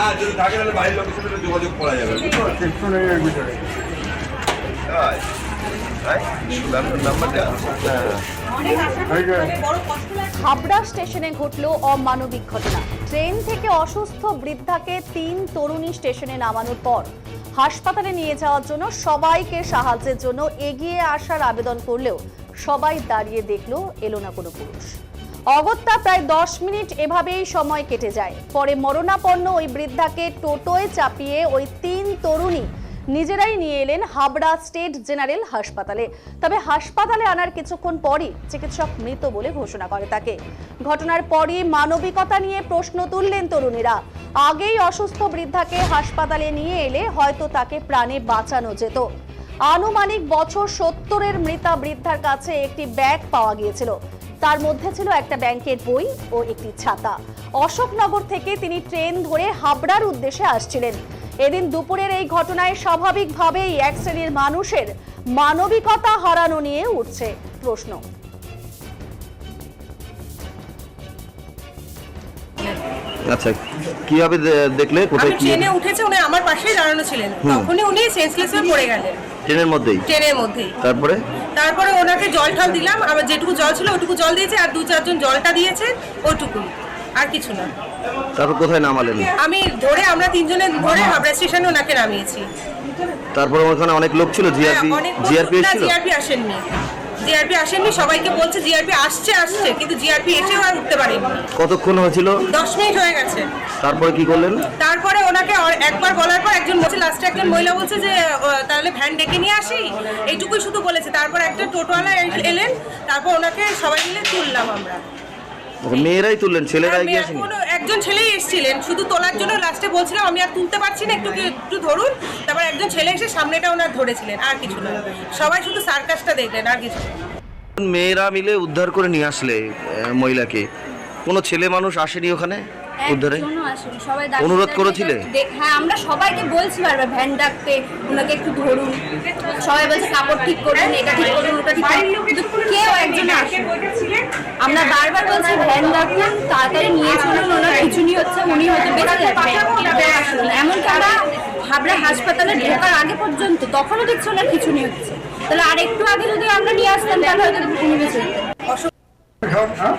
না যদি থাকে তাহলে বাড়ির লোকের সাথে যোগাযোগ করা যাবে বুঝতে পারছেন? কিছু নেই এর ভিতরে তাই? তাই? নাম্বারটা এই যে হাবড়া স্টেশনে ঘটল অমানবিক ঘটনা ট্রেন থেকে অসুস্থ বৃদ্ধাকে তিন তরুণী স্টেশনে নামানোর পর হাসপাতালে নিয়ে যাওয়ার জন্য সবাইকে সাহায্যের জন্য এগিয়ে আসার আবেদন করলেও সবাই দাঁড়িয়ে দেখল এলো না কোনো পুরুষ অগত্যা প্রায় দশ মিনিট এভাবেই সময় কেটে যায়। পরে মরণাপন্ন ওই বৃদ্ধাকে টোটোয় চাপিয়ে ওই তিন তরুণী নিজেরাই নিয়ে এলেন হাবড়া স্টেট জেনারেল হাসপাতালে। তবে হাসপাতালে আনার কিছুক্ষণ পরই চিকিৎসক মৃত বলে ঘোষণা করে তাকে। ঘটনার পরই মানবিকতা নিয়ে প্রশ্ন তুললেন তরুণীরা। আগেই অসুস্থ বৃদ্ধাকে হাসপাতালে নিয়ে এলে হয়তো তাকে প্রাণে বাঁচানো যেত। আনুমানিক বছর সত্তরের মৃতা বৃদ্ধার কাছে একটি ব্যাগ পাওয়া গিয়েছিল। তার মধ্যে ছিল একটা ব্যাংকের বই ও একটি ছাতা। অশোকনগর থেকে তিনি ট্রেন ধরে হাবড়ার উদ্দেশ্যে আসছিলেন। এদিন দুপুরের এই ঘটনায় স্বাভাবিকভাবেই এক শ্রেণির মানুষের মানবিকতা হারানো নিয়ে উঠছে প্রশ্ন। আচ্ছা কীভাবে দেখলে কোথায় কি? ট্রেনে উঠেছে উনি আমার পাশেই দাঁড়ানো ছিলেন। তখনই উনি সেন্সলেস হয়ে পড়ে গেলেন। ট্রেনের মধ্যেই? ট্রেনের মধ্যেই। তারপরে? তারপরে ওনাকে জল ঠাল দিলাম আমার যেটুকু জল ছিল ওটুকু জল দিয়েছে আর দু চারজন জলটা দিয়েছে ওটুকুই আর কিছু না। তারপর কোথায় নামালেন? আমি ধরে আমরা তিনজনে ধরে হাবড়া স্টেশনে ওনাকে নামিয়েছি। তারপরে ওখানে অনেক লোক ছিল জিআরপি হ্যাঁ, জিআরপি এসেছিল? জিআরপি আসেননি। জিআরপি আসেননি সবাইকে বলছে জিআরপি আসছে আসছে কিন্তু জিআরপি এসেও আর উঠতে পারেনি। কতক্ষণ হয়েছিল? দশ মিনিট হয়ে গেছে। তারপরে কি করলেন? তারপরে ওনাকে অ- একবার বলার পর একজন বলছে লাস্টে একজন মহিলা বলছে যে তাহলে ভ্যান ডেকে নিয়ে আসি? এইটুকুই শুধু বলেছে। তারপর একটা টোটোওয়ালা এলেন তারপর ওনাকে সবাই মিলে তুললাম আমরা। মেয়েরাই তুললেন ছেলেরা এগিয়ে আসেনি একজন ছেলেই এসেছিলেন শুধু তোলার জন্য লাস্টে বলছিলাম আমি আর তুলতে পারছি না একটু একটু ধরুন। তারপর একজন ছেলে এসে সামনেটা ওনার ধরেছিলেন আর কিছু না। সবাই শুধু সার্কাসটা দেখলেন আর কিছু মেয়েরা মিলে উদ্ধার করে নিয়ে আসলে মহিলাকে। কোনো ছেলে মানুষ আসেনি ওখানে উদ্ধারে? অনুরোধ করেছিলে? হ্যাঁ আমরা সবাইকে বলছি বারবার ভ্যান ডাকতে ওনাকে একটু ধরুন। সবাই বলছে কাপড় ঠিক করুন এটা ঠিক করুন ওটা ঠিক করুন কিন্তু কেউ একজন আসে আমরা বারবার বলছি ভ্যান ডাকুন তাড়াতাড়ি নিয়ে চলুন ওনার খিচুনি হচ্ছে উনি হয়তো বেঁচে যাবেন আসুন। এমনকি আমরা হাবড়া হাসপাতালে ঢোকার আগে পর্যন্ত তখনও দেখছি ওনার খিচুনি হচ্ছে। তাহলে আর একটু আগে যদি আমরা নিয়ে আসতাম তাহলে হয়তো উনি বেঁচে হ্যাঁ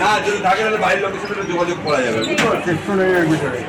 না যদি থাকে তাহলে বাড়ির লোকের সাথে যোগাযোগ করা যাবে। বুঝতে? কিছু নেই?